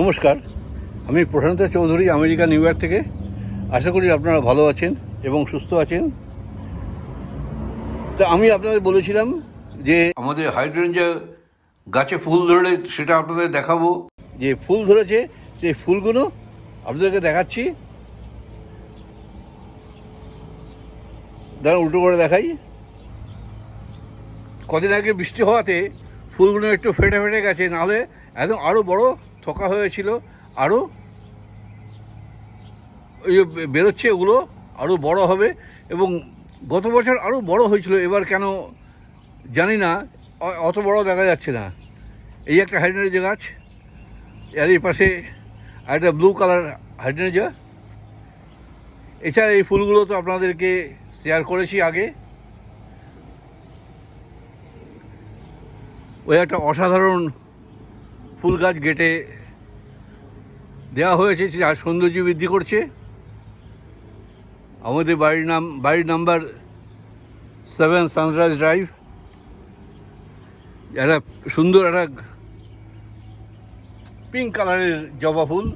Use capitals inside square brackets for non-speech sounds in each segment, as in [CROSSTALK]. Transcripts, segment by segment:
নমস্কার। আমি Prashanta Chowdhury, America, New York থেকে। আশা করি আপনারা ভালো আছেন এবং সুস্থ আছেন। তা আমি আপনাদের বলেছিলাম যে আমাদের হাইড্রেঞ্জা গাছে ফুল ধরে সেটা আপনাদের দেখাবো। যে ফুল ধরেছে, সেই ফুলগুলো আপনাদেরকে দেখাচ্ছি। দাঁড়ান, উল্টো করে দেখাই। কদিন আগে বৃষ্টি হওয়াতে ফুলগুলো একটু ফেটে ফেটে গেছে, নাহলে একদম আরও বড় থোকা হয়েছিল আরও ওই বেরোচ্ছে, ওগুলো আরও বড় হবে এবং গত বছর আরও বড় হয়েছিল, এবার কেন জানি না, অত বড় দেখা যাচ্ছে না। এই একটা হাইড্রেঞ্জা গাছ, আর এই পাশে একটা ব্লু কালার হাইড্রেঞ্জা এছাড়া এই ফুলগুলো তো আপনাদেরকে শেয়ার করেছি আগে। ওই একটা অসাধারণ ফুল গাছ গেটে দেওয়া হয়েছে যা সৌন্দর্য বৃদ্ধি করছে। আমাদের বাড়ির নাম, বাড়ির নাম্বার সেভেন সানরাইজ ড্রাইভ। একটা সুন্দর, একটা পিঙ্ক কালারের জবা ফুল।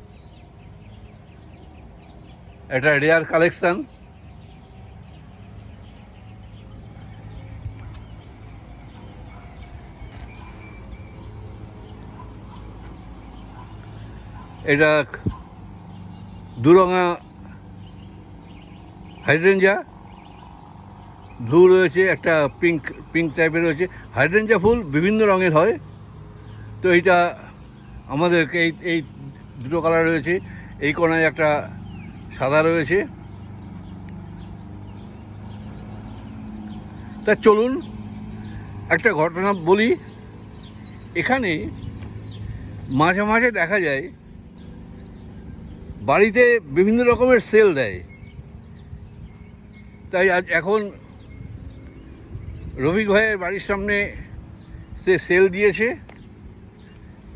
একটা রেয়ার কালেকশন। এটা দুরঙা হাইড্রেঞ্জা ব্লু রয়েছে, একটা পিঙ্ক পিঙ্ক টাইপের রয়েছে। হাইড্রেঞ্জা ফুল বিভিন্ন রঙের হয়। তো এইটা আমাদেরকে এই এই দুটো কালার রয়েছে। এই কোনায় একটা সাদা রয়েছে। তা চলুন, একটা ঘটনা বলি। এখানে মাঝে মাঝে দেখা যায় বাড়িতে বিভিন্ন রকমের সেল দেয়। তাই আজ এখন রবি ভাইয়ের বাড়ির সামনে সে সেল দিয়েছে।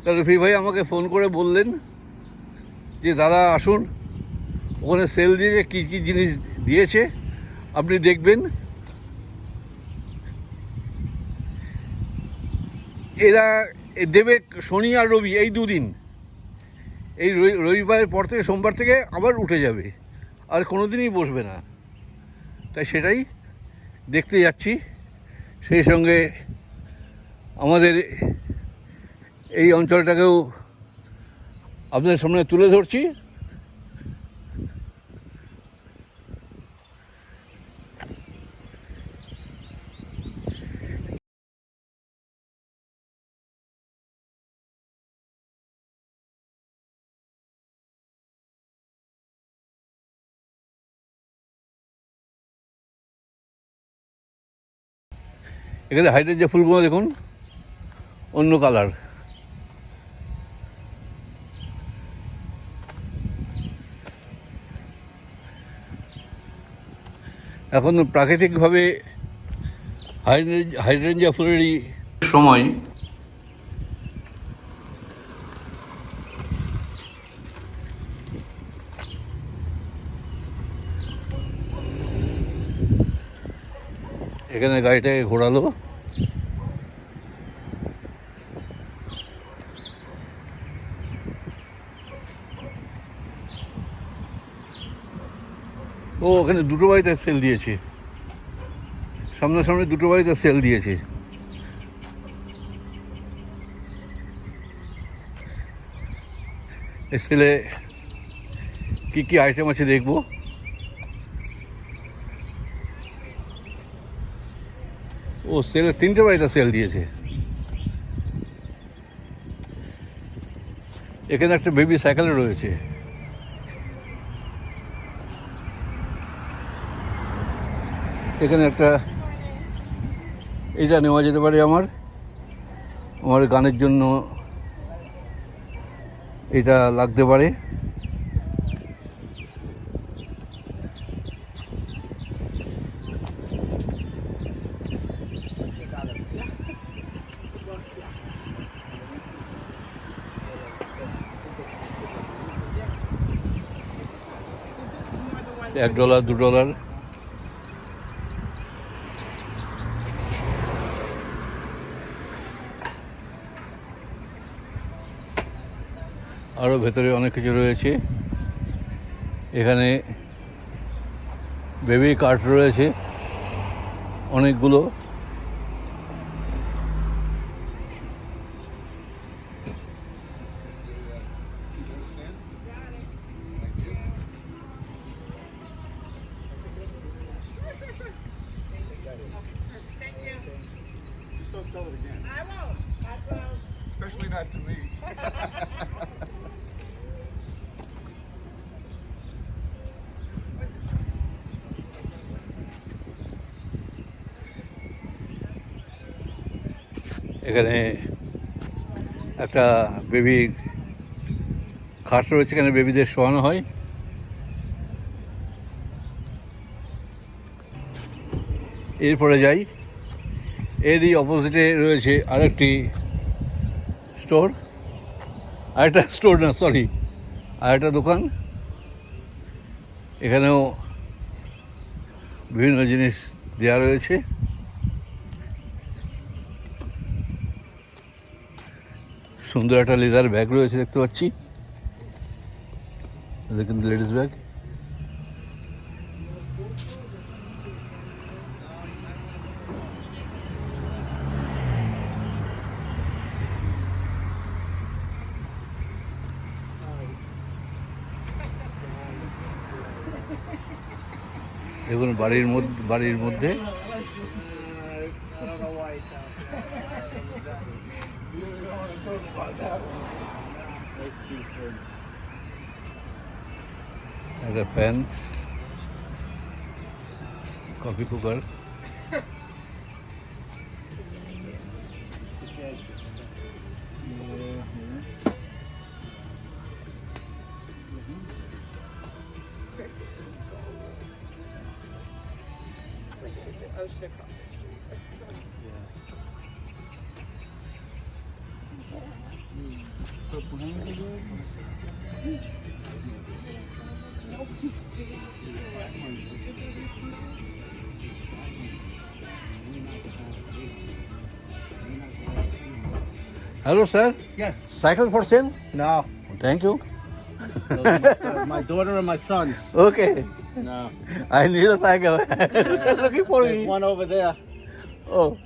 তা রফিক ভাই আমাকে ফোন করে বললেন যে, দাদা, আসুন। ওখানে সেল দিয়েছে কী কী জিনিস দিয়েছে, আপনি দেখবেন। এরা দেবে শনি আর রবি এই দুদিন। এই রবি- রবিবারের পর থেকে সোমবার থেকে আবার উঠে যাবে। আর কোনো দিনই বসবে না। তাই সেটাই দেখতে যাচ্ছি। সেই সঙ্গে আমাদের এই অঞ্চলটাকেও আপনাদের সামনে তুলে ধরছি। এখানে হাইটের যে ফুলগুলো দেখুন অন্য কালার। এখন প্রাকৃতিকভাবে হাইড্রেঞ্জা ফুলেরই সময় এখানে গাড়িটাকে ঘোরালো। ও, ওখানে দুটো বাড়িতে সেল দিয়েছে। সামনাসামনি দুটো বাড়িতে সেল দিয়েছে। সেলে কী কী আইটেম আছে দেখব? ও, সেলে, তিনটে বাড়িতে সেল দিয়েছে। এখানে একটা বেবি সাইকেল রয়েছে। এখানে একটা, এটা নেওয়া যেতে পারে আমার। আমার গানের জন্য এটা লাগতে পারে। এক ডলার দু ডলার। আরও ভেতরে অনেক কিছু রয়েছে। এখানে বেবি কার্ট রয়েছে। অনেকগুলো এখানে একটা বেবি খাট রয়েছে, এখানে বেবিদের শোয়ানো হয়। এরপরে যাই। এরই অপোজিটে রয়েছে আরেকটি স্টোর। আরেকটা স্টোর না, সরি, আরেকটা দোকান। এখানেও বিভিন্ন জিনিস দেওয়া রয়েছে। সুন্দর একটা লেদার ব্যাগ রয়েছে, দেখতে পাচ্ছি। দেখুন লেডিস ব্যাগ দেখুন, বাড়ির মধ্যে বাড়ির মধ্যে There's a pen, coffee cooker. Oh, she's across the street. yeah. Hello, sir. Yes. Cycle for sale? No. Thank you. my, [LAUGHS] my, daughter and my sons. Okay. No. I need a cycle. [LAUGHS] Looking for There's me. one over there. Oh.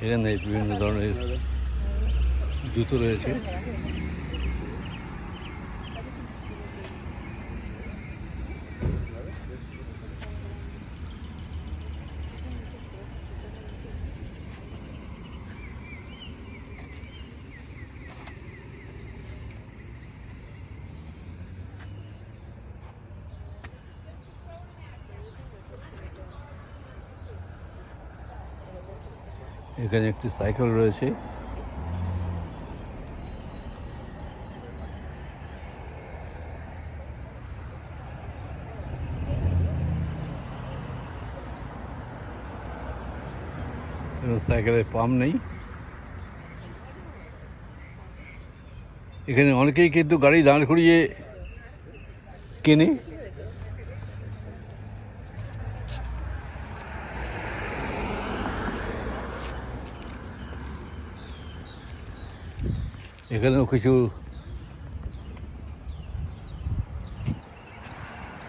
এখানে বিভিন্ন ধরনের জুতো রয়েছে। এখানে একটি cycle রয়েছে। সাইকেলের pump নেই। এখানে অনেকেই কিন্তু গাড়ি দাঁড় করিয়ে কেনে। এখানেও কিছু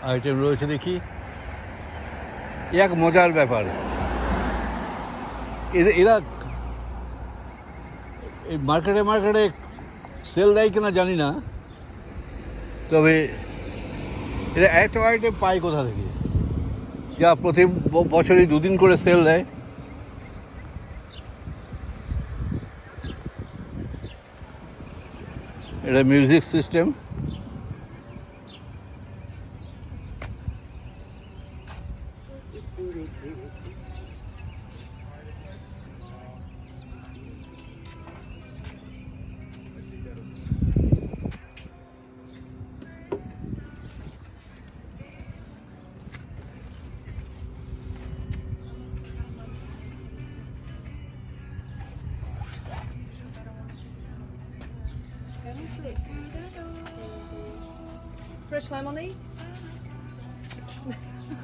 আইটেম রয়েছে দেখি। এক মজার ব্যাপার। এরা এই মার্কেটে মার্কেটে সেল দেয় কিনা জানি না। তবে এরা এত আইটেম পায় কোথা থেকে? যা প্রতি বছরই দুদিন করে সেল দেয়। এটা music system Fresh lemonade?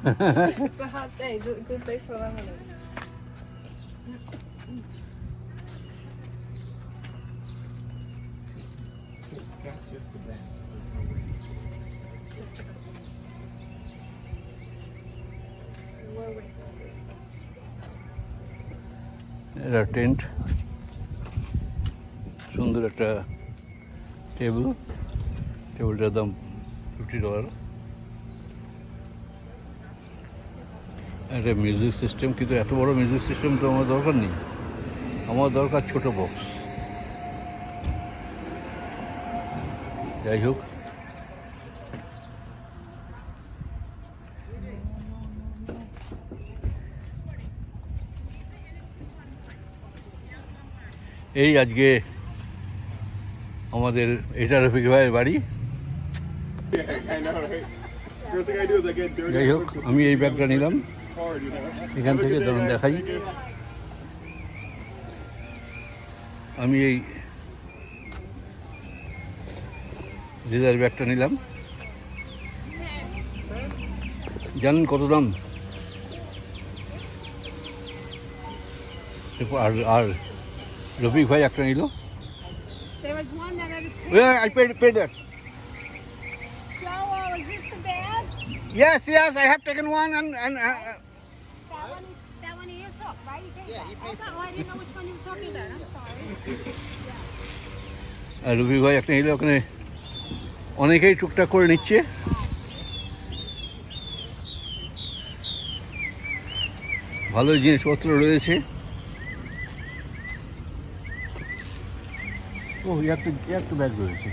it's a hot day. Good, good day for lemonade. See, that's just the band. এটা টেন্ট সুন্দর একটা টেবিল টেবিলটার দাম ফিফটি ডলার একটা মিউজিক সিস্টেম কিন্তু এত বড় মিউজিক সিস্টেম তো আমার দরকার নেই আমার দরকার ছোট বক্স যাই হোক এই আজকে আমাদের এটা রফিক ভাইয়ের বাড়ি I know, right? First thing I do is I get dirty. যাই হোক আমি এই ব্যাগটা নিলাম. এখান থেকে ধরুন দেখাই আমি এই লেদার ব্যাগটা নিলাম জানেন কত দাম আর আর রফিক ভাই একটা নিল I paid paid that Yes, yes, I have taken one and, and uh, That one, that one he took, right? He paid yeah, that. Oh, I didn't know which one you were talking about. I'm sorry. আর রবি ভাই একটা নিলে ওখানে অনেকেই টুকটাক করে নিচ্ছে ভালো জিনিসপত্র রয়েছে ও একটা একটা ব্যাগ রয়েছে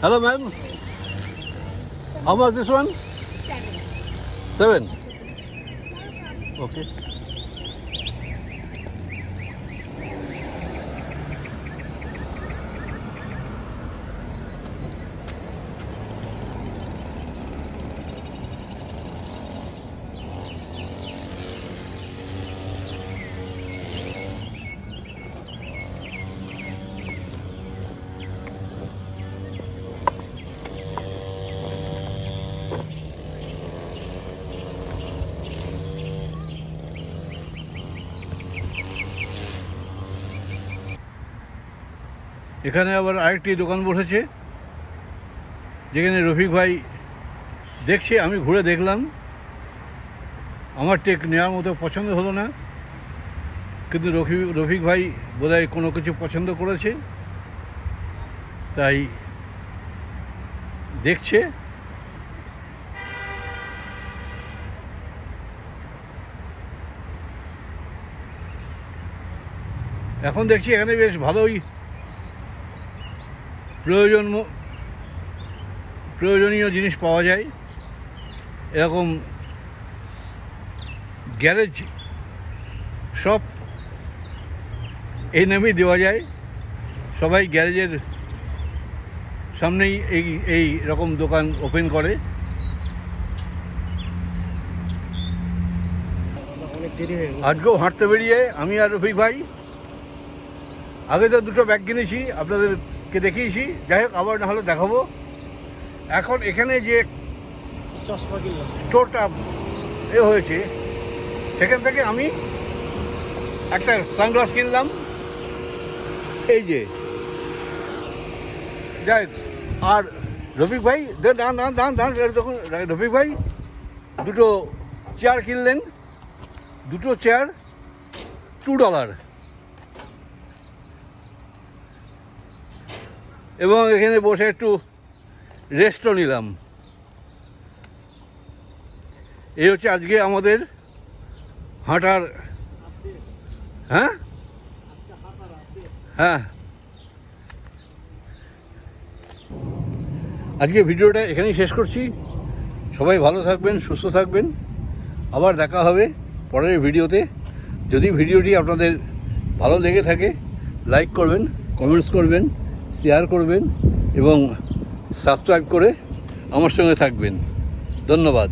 Hello, ma'am. How much this one? Seven. Seven? Okay. এখানে আবার আরেকটি দোকান বসেছে, যেখানে রফিক ভাই দেখছে, আমি ঘুরে দেখলাম। আমার টেক নেওয়ার মতো পছন্দ হলো না, কিন্তু রফিক রফিক ভাই বোধহয় কোনো কিছু পছন্দ করেছে, তাই দেখছে। এখন দেখছি এখানে বেশ ভালোই প্রয়োজন প্রয়োজনীয় জিনিস পাওয়া যায়। এরকম গ্যারেজ সব এই নামেই দেওয়া যায়। সবাই গ্যারেজের সামনেই এই এই রকম দোকান ওপেন করে। আজকেও হাঁটতে বেরিয়ে আমি আর রফিক ভাই। আগে তো দুটো ব্যাগ কিনেছি আপনাদেরকে দেখিয়েছি? যাই হোক আবার নাহলে দেখাবো। এখন এখানে যে স্টোরটা এ হয়েছে সেখান থেকে আমি একটা সানগ্লাস কিনলাম। এই যে। যাই হোক, আর রফিক ভাই দাঁড়ান দাঁড়ান দাঁড়ান দাঁড়ান দেখুন রফিক ভাই দুটো চেয়ার কিনলেন। দুটো চেয়ার টু ডলার এবং এখানে বসে একটু রেস্টও নিলাম। এই হচ্ছে আজকে আমাদের হাঁটার হ্যাঁ? হ্যাঁ। আজকে ভিডিওটা এখানেই শেষ করছি। সবাই ভালো থাকবেন, সুস্থ থাকবেন। আবার দেখা হবে পরের ভিডিওতে। যদি ভিডিওটি আপনাদের ভালো লেগে থাকে লাইক করবেন কমেন্টস করবেন। শেয়ার করবেন এবং সাবস্ক্রাইব করে আমার সঙ্গে থাকবেন। ধন্যবাদ।